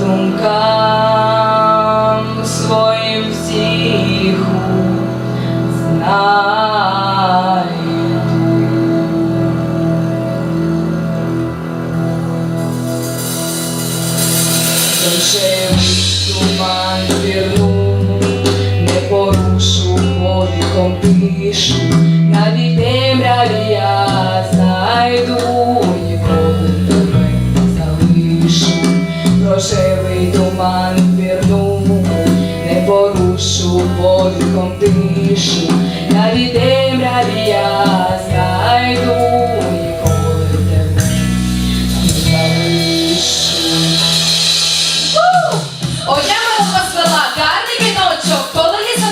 думкам своїм втіху знайду. Дощевий туман вірну, не порушу подихом тишу, навіть туман вірну, не порушу подихом тишу, навіть темряві я знайду, ніколи не залишу. Оля мого свела, гарний віночок, коли ліса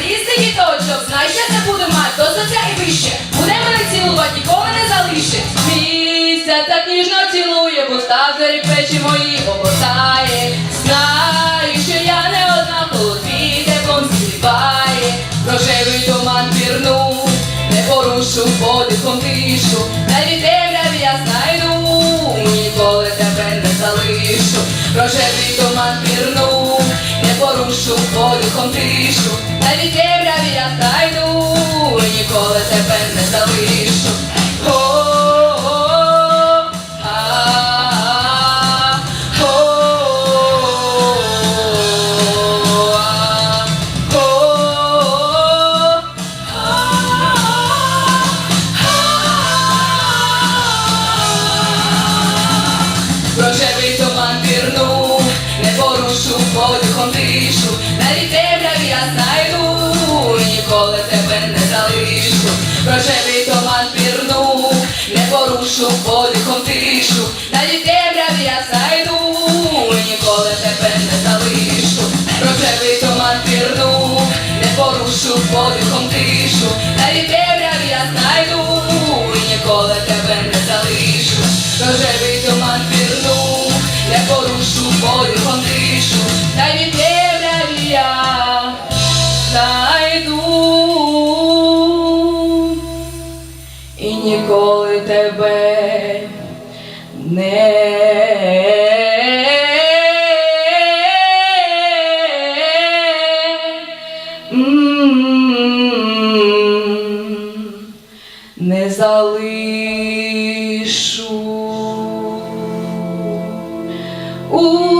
різний діточок. Знай, що це буду мати, соця і вище. Буде мене цілувати, ніколи не залишить. Місця так ніжно цілує, бо став зорі плечі мої Рожевий туман пірну, не порушу подихом тишу. Навіть темряві я знайду, ніколи тебе не залишу. Рожевий туман пірну, не порушу подихом тишу. Навіть темряві я знайду, ніколи тебе не залишу. Не залишу. Рожевий туман пірну, не порушу подихом тишу, навіть темряві я знайду, ніколи тебе не залишу. Рожевий туман пірну, не порушу подихом тишу, навіть темряві я знайду, ніколи тебе не залишу. Рожевий туман пірну, не порушу подихом тишу, тебе не не залишу. У